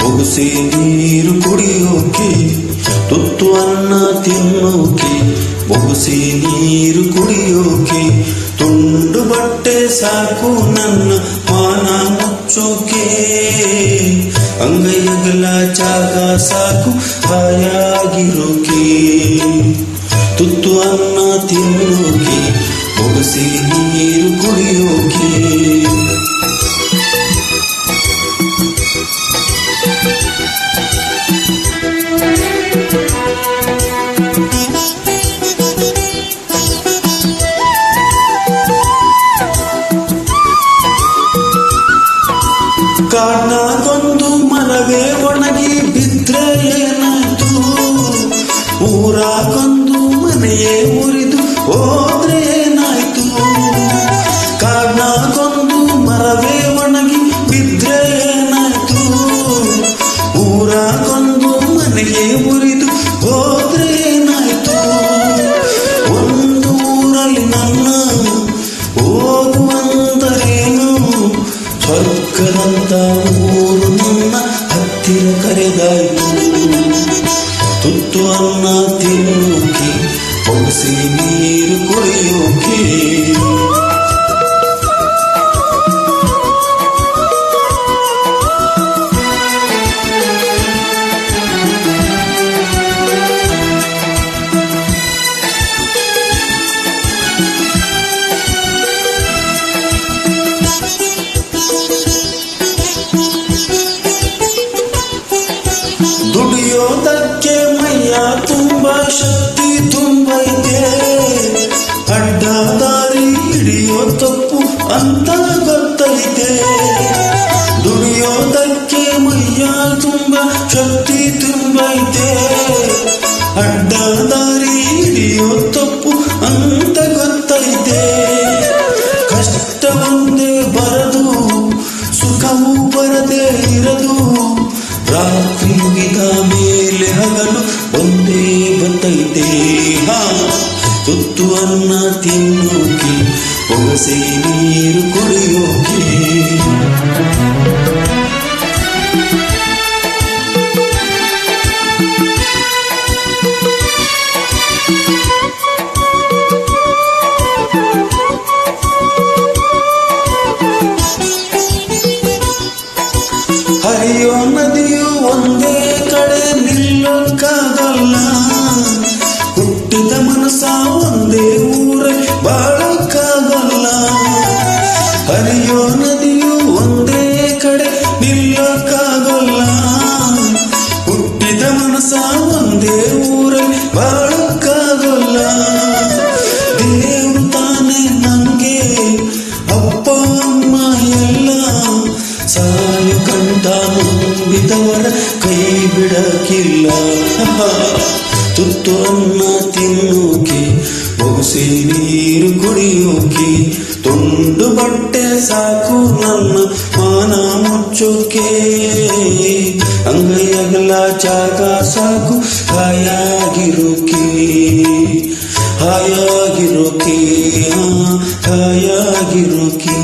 ಬೊಗಸೆ ನೀರು ಕುಡಿಯೋಕೆ ತುತ್ತು ಅನ್ನ ತಿನ್ನೋಕೆ ಬೊಗಸೆ ನೀರು ಕುಡಿಯೋಕೆ ತುಂಡು ಬಟ್ಟೆ ಸಾಕು ನನ್ನ ಮಾನ ಮುಚ್ಚೋಕೆ ಅಂಗೈಯಗಲ ಜಾಗ ಸಾಕು ಹಾಯಾಗಿರೋಕೆ ತುತ್ತು ಅನ್ನ ತಿನ್ನೋಕೆ ಬೊಗಸೆ ನೀರು ಕುಡಿಯೋಕೆ ಕಾಡ್ನಾಗೊಂದು ಮರವೇ ಒಣಗಿ ಬಿದ್ರೆ ಏನಾಯ್ತು ಊರಾಗೊಂದು ಮನೆಯೇ ಉರಿದು ಹೋದ್ರೆ ಏನಾಯ್ತು ಒಂದು ಊರಲ್ಲಿ ನನ್ನ ಹೋಗುವಂತರೇನು ಸ್ವರ್ಗದಂತ ಊರು ನನ್ನ ಹತ್ತಿರ ಕರೆದಾಯ್ತು ತುತ್ತು ಅನ್ನ ತಿನ್ನೋಕೆ ಬೊಗಸೆ ನೀರು ಕುಡಿಯೋಕೆ ದುಡಿಯೋದಕ್ಕೆ ಮೈಯ ತುಂಬ ಶಕ್ತಿ ತುಂಬೈತೆ ಅಡ್ಡ ದಾರಿ ಹಿಡಿಯೋ ತಪ್ಪು ಅಂತ ಗೊತ್ತೈತೆ ಮೇಲೆ ಹಗಲು ಒಂದೇ ಬತ್ತೈತೆ ಹಾ ತುತ್ತು ಅನ್ನ ತಿನ್ನೋಕೆ ಬೊಗಸೆ ನೀರು ಕುಡಿಯೋಕೆ ಹರಿಯೋ ಕೈ ಬಿಡಕಿಲ್ಲ. ತುತ್ತು ಅನ್ನ ತಿನ್ನೋಕೆ, ಬೊಗಸೆ ನೀರು ಕುಡಿಯೋಕೆ, ತುಂಡು ಬಟ್ಟೆ ಸಾಕು ನನ್ನ ಮಾನ ಮುಚ್ಚೋಕೆ. ಅಂಗೈಯಗಲ ಜಾಗ ಸಾಕು, ಹಾಯಾಗಿರೋಕೆ. ಹಾಯಾಗಿರೋಕೆ ಹಾಯಾಗಿರೋಕೆ.